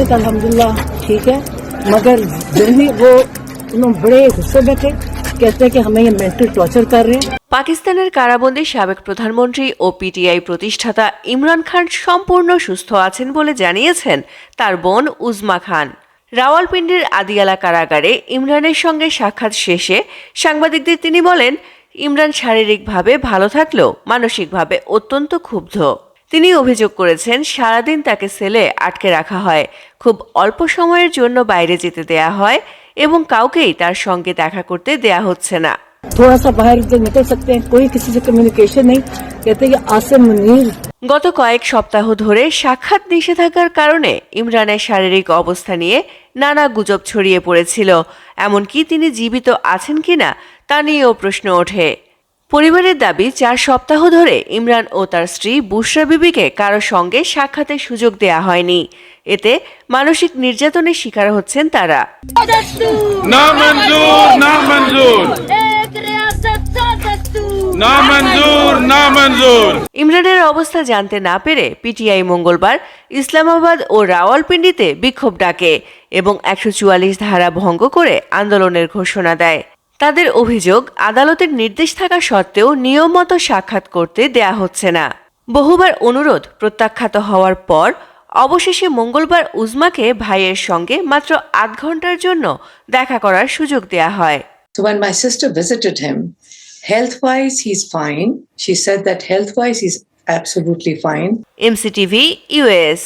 है तो अल्हम्दुलिल्लाह ठीक है मगर जब भी वो उन्होंने बड़े गुस्से में थे कहते हैं कि हमें ये मेंटल टॉर्चर कर रहे हैं পাকিস্তানের কারাবন্দী সাবেক প্রধানমন্ত্রী ও পিটিআই প্রতিষ্ঠাতা ইমরান খান সম্পূর্ণ সুস্থ আছেন বলে জানিয়েছেন তার বোন উজমা খান রাওয়ালপিন্ডির আদিয়ালা কারাগারে ইমরানের সঙ্গে সাক্ষাৎ শেষে সাংবাদিকদের তিনি বলেন ইমরান শারীরিকভাবে ভালো থাকলেও মানসিকভাবে অত্যন্ত ক্ষুব্ধ তিনি অভিযোগ করেছেন সারাদিন তাকে সেলে আটকে রাখা হয় খুব অল্প সময়ের জন্য বাইরে যেতে দেয়া হয় এবং কাউকেই তার সঙ্গে দেখা করতে দেয়া হচ্ছে না थोड़ा सा बाहर इधर निकल सकते हैं कोई किसी से कम्युनिकेशन नहीं कहते हैं कि आसिम मुनीर গত কয়েক সপ্তাহ ধরে সাক্ষাৎ নিষেধাজ্ঞার কারণে ইমরানের শারীরিক অবস্থা নিয়ে নানা গুজব ছড়িয়ে পড়েছিল এমনকি তিনি জীবিত আছেন কিনা তা নিয়েও প্রশ্ন ওঠে পরিবারের দাবি চার সপ্তাহ ধরে ইমরান ও তার স্ত্রী বুশরা বিবিকে কারও সঙ্গে সাক্ষাতের সুযোগ দেয়া হয়নি। এতে মানসিক নির্যাতনের শিকার হচ্ছেন তারা। ইমরানের অবস্থা জানতে না পেরে পিটিআই মঙ্গলবার ইসলামাবাদ ও রাওয়ালপিন্ডিতে বিক্ষোভ ডাকে এবং একশো চুয়াল্লিশ ধারা ভঙ্গ করে আন্দোলনের ঘোষণা দেয়। তাদের অভিযোগ আদালতের নির্দেশ থাকা সত্ত্বেও নিয়ম মতো সাক্ষাৎ করতে দেয়া হচ্ছে না বহুবার অনুরোধ প্রত্যাখ্যাত হওয়ার পর অবশেষে মঙ্গলবার উজমাকে ভাইয়ের সঙ্গে মাত্র আধ ঘণ্টার জন্য দেখা করার সুযোগ দেয়া হয় So when my sister visited him, health wise, he's fine. She said that health wise, he's absolutely fine. MCTV US